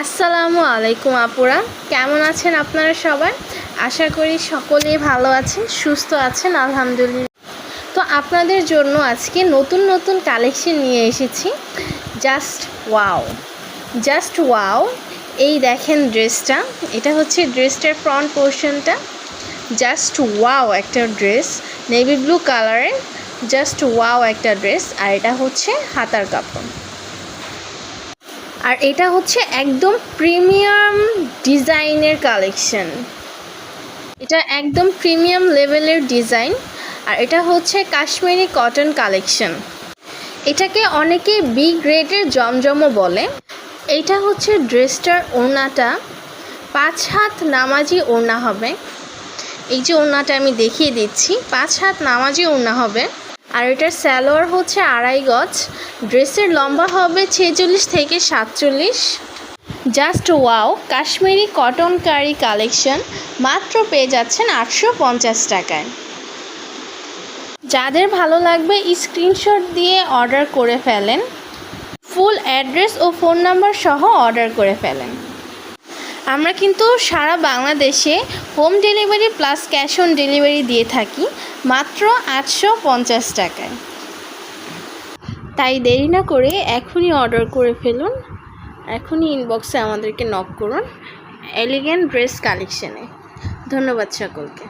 আসসালামু আলাইকুম আপুরা। কেমন আছেন আপনারা সবাই? আশা করি সকলেই ভালো আছেন, সুস্থ আছেন, আলহামদুলিল্লাহ। তো আপনাদের জন্য আজকে নতুন নতুন কালেকশন নিয়ে এসেছি। Just wow. Just wow. এই দেখেন ড্রেসটা। এটা হচ্ছে ড্রেসটার ফ্রন্ট পোর্শনটা। জাস্ট ওয়াও একটা ড্রেস। নেভি ব্লু কালারের। জাস্ট ওয়াও একটা ড্রেস। আর এটা হচ্ছে হাতার কাপড়। আর এটা হচ্ছে একদম প্রিমিয়াম ডিজাইনের কালেকশন। এটা একদম প্রিমিয়াম লেভেলের ডিজাইন। আর এটা হচ্ছে কাশ্মীরি কটন কালেকশন। এটাকে অনেকে বি গ্রেডের জমজমও বলে। এটা হচ্ছে ড্রেসটার ওড়নাটা। পাঁচ হাত নামাজি ওড়না হবে। এই যে ওড়নাটা আমি দেখিয়ে দিচ্ছি। পাঁচ হাত নামাজি ওড়না হবে। আর এটার স্যালোয়ার হচ্ছে আড়াই গজ। ড্রেসের লম্বা হবে ছেচল্লিশ থেকে সাতচল্লিশ। জাস্ট ওয়াও, কাশ্মীরি কটন কারি কালেকশন মাত্র পেয়ে যাচ্ছেন আটশো পঞ্চাশ টাকায়। যাদের ভালো লাগবে স্ক্রিনশট দিয়ে অর্ডার করে ফেলেন। ফুল অ্যাড্রেস ও ফোন নাম্বার সহ অর্ডার করে ফেলেন। আমরা কিন্তু সারা বাংলাদেশে home delivery plus cash on delivery দিয়ে থাকি মাত্র আটশো পঞ্চাশ টাকায়। তাই দেরি না করে এখনই অর্ডার করে ফেলুন। এখনই ইনবক্সে আমাদেরকে নক করুন। এলিগেন্ট ড্রেস কালেকশানে ধন্যবাদ সকলকে।